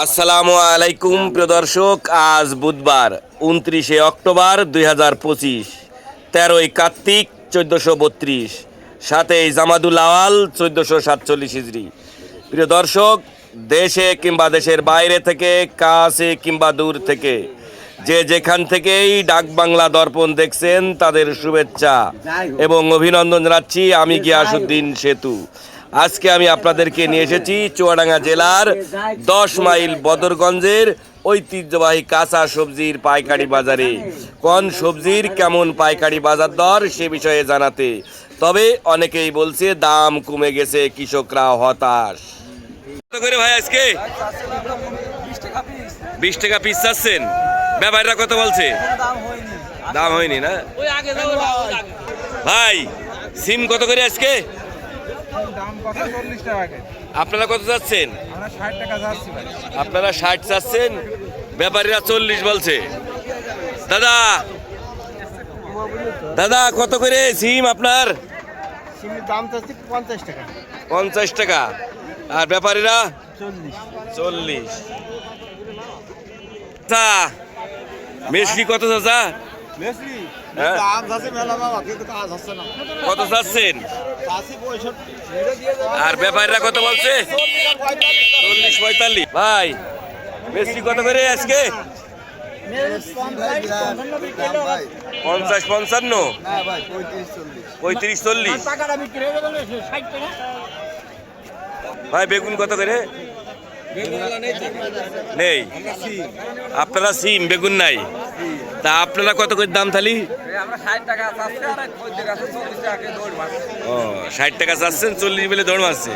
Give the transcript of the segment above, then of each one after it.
আসসালামু আলাইকুম, প্রিয় দর্শক। আজ বুধবার, উনত্রিশে অক্টোবর দুই হাজার পঁচিশ, তেরোই কার্তিক চোদ্দোশো বত্রিশ, সাতই জামাদুল আওয়াল চোদ্দোশো সাতচল্লিশ হিজড়ি প্রিয় দর্শক, দেশে কিংবা দেশের বাইরে থেকে, কাছে কিংবা দূর থেকে, যে যেখান থেকেই ডাক বাংলা দর্পণ দেখছেন, তাদের শুভেচ্ছা এবং অভিনন্দন জানাচ্ছি আমি গিয়াসুদ্দিন সেতু। আজকে আমি আপনাদেরকে নিয়ে এসেছি চুয়াডাঙ্গা জেলার দশ মাইল বদরগঞ্জের ঐতিহ্যবাহী কাঁচা সবজির পাইকারি বাজারে। কোন সবজির কেমন পাইকারি বাজার দর সে বিষয়ে জানাতে। তবে অনেকেই বলছে দাম কমে গেছে, কৃষকরা হতাশ। করে ভাই আজকে? বিশ টাকা পিস চাচ্ছেন। ব্যাপারটা কত বলছে? দাম হয়নি না? ভাই, সিম কত করে আজকে দাম কত চল্লিশ টাকা কেজি। আপনারা কত চাচ্ছেন আমরা ষাট টাকা যাচ্ছি ভাই। আপনারা ষাট চাচ্ছেন ব্যাপারীরা চল্লিশ বলছে। দাদা দাদা কত করে সিম আপনার? দাম চাচ্ছি পঞ্চাশ টাকা। পঞ্চাশ টাকা। আর ব্যাপারীরা? চল্লিশ। চা মেশকি কত চাচা? হ্যাঁ। কত চাচ্ছেন? আর ব্যাপারীরা কত বলছে? চল্লিশ পঁয়তাল্লিশ। ভাই বেশি কত করে আজকে? পঞ্চাশ পঞ্চান্ন? পঁয়ত্রিশ চল্লিশ। ভাই বেগুন কত করে? নেই। আপনারা সিম বেগুন নাই। তা আপনারা কত করে দাম থালি ও, ষাট টাকা চাচ্ছেন, চল্লিশ বেলে দৌড় মারছে।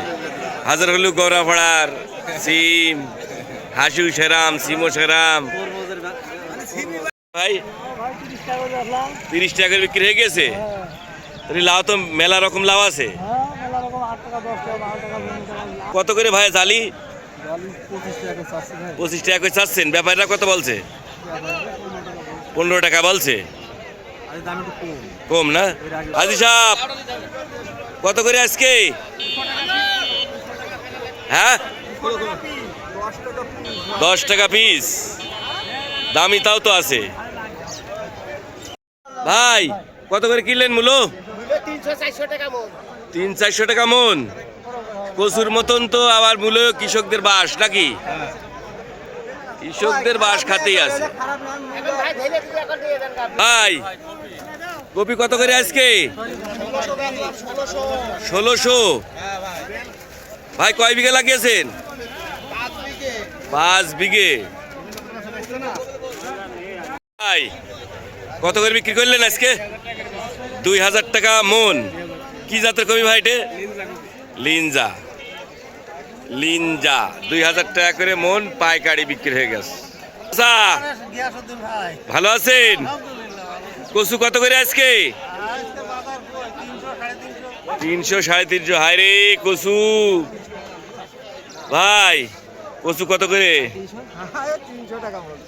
হাজার হলু গৌরা ভাড়ার সিম, হাসু সেরাম, সিমো সেরাম। ভাই, তিরিশ টাকা করে বিক্রি হয়ে গেছে? লাউ তো মেলা রকম লাউ আছে। কত করে ভাই জালি পঁচিশ টাকা করে চাচ্ছেন। ব্যাপারীরা কত বলছে? পনেরো টাকা বলছে। কম। না? হাজি সাহ কত করে আজকে? হ্যাঁ? দশ টাকা পিস দামি তাও তো আছে। ভাই কত করে কিনলেন মূলো? তিন চারশো টাকা মন। কচুর মতন তো আবার মূল কৃষকদের বাস নাকি? কৃষকদের বাস খাতেই আছে। ভাই কপি কত করে আজকে? ষোলোশো। ভাই কয় বিঘা লাগিয়েছেন? পাঁচ বিঘে। ভাই কত করে বিক্রি করলেন আজকে? দুই হাজার টাকা মন। কি জাতের কবি ভাই এটা? লিনজা। লিনজা দুই হাজার টাকা করে মন পাইকারি বিক্রি হয়ে গেছে। আচ্ছা, ভালো আছেন? কচু কত করে আজকে? তিনশো সাড়ে তিনশো হায় রে কচু। ভাই কচু কত করে?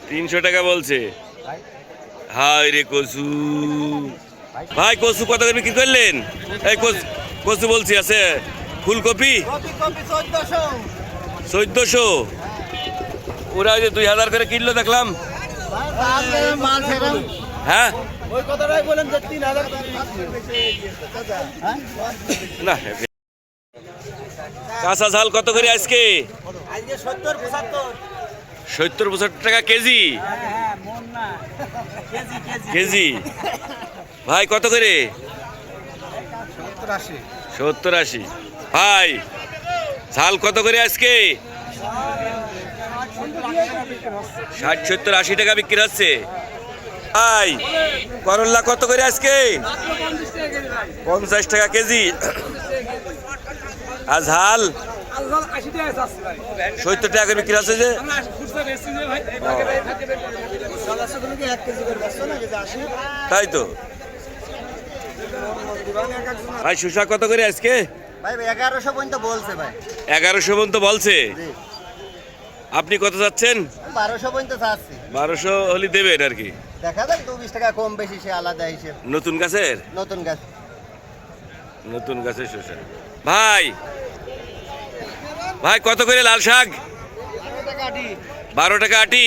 তিনশো টাকা বলছে। হায় রে কচু। ভাই কচু কত করে বিক্রি করলেন? এই কচু বলছি আছে? ফুলকপি? কপি কপি চোদ্দশো। ওরা ওই যে দুই হাজার করে কিনলো দেখলাম। হ্যাঁ? না কাঁচা ঝাল কত করে আজকে? সত্তর পঁচাত্তর। টাকা কেজি? KG KG. কেজি ভাই কত করে? সত্তর আশি। ভাই, ঝাল কত করে আজকে? ষাট, সত্তর, আশি টাকা বিক্রি হচ্ছে। ভাই করল্লা কত করে আজকে? পঞ্চাশ টাকা কেজি। আর ঝাল? সত্তর টাকা করে বিক্রি আছে যে। তাই তো। ভাই সুশা কত করে আজকে? ভাই এগারোশো পর্যন্ত বলছে ভাই। এগারোশো পর্যন্ত বলছে? আপনি কত চাচ্ছেন? বারোশো পর্যন্ত চাচ্ছি। বারোশো হলে দেবেন আর কি। দেখা যাক দু বিশ টাকা কম বেশি সে আলাদা হিসেব। নতুন গাছের? নতুন গাছ। নতুন গাছের শসা। ভাই ভাই কত করে লাল শাক? টাকা বারো টাকা আটি।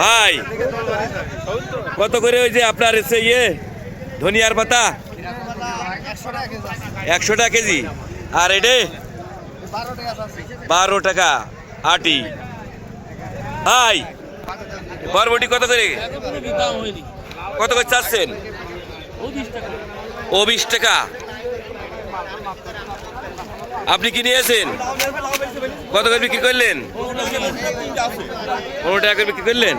ভাই কত করে ওই যে আপনার এসে ইয়ে ধনিয়ার পাতা? একশো টাকা কেজি। আর এডে বারো টাকা, আটি। ভাই, বরবটি কত করে? কত করে চাচ্ছেন? ও বিশ টাকা। আপনি কি নিয়েছেন? কত করে বিক্রি করলেন? পনেরো টাকা করে বিক্রি করলেন?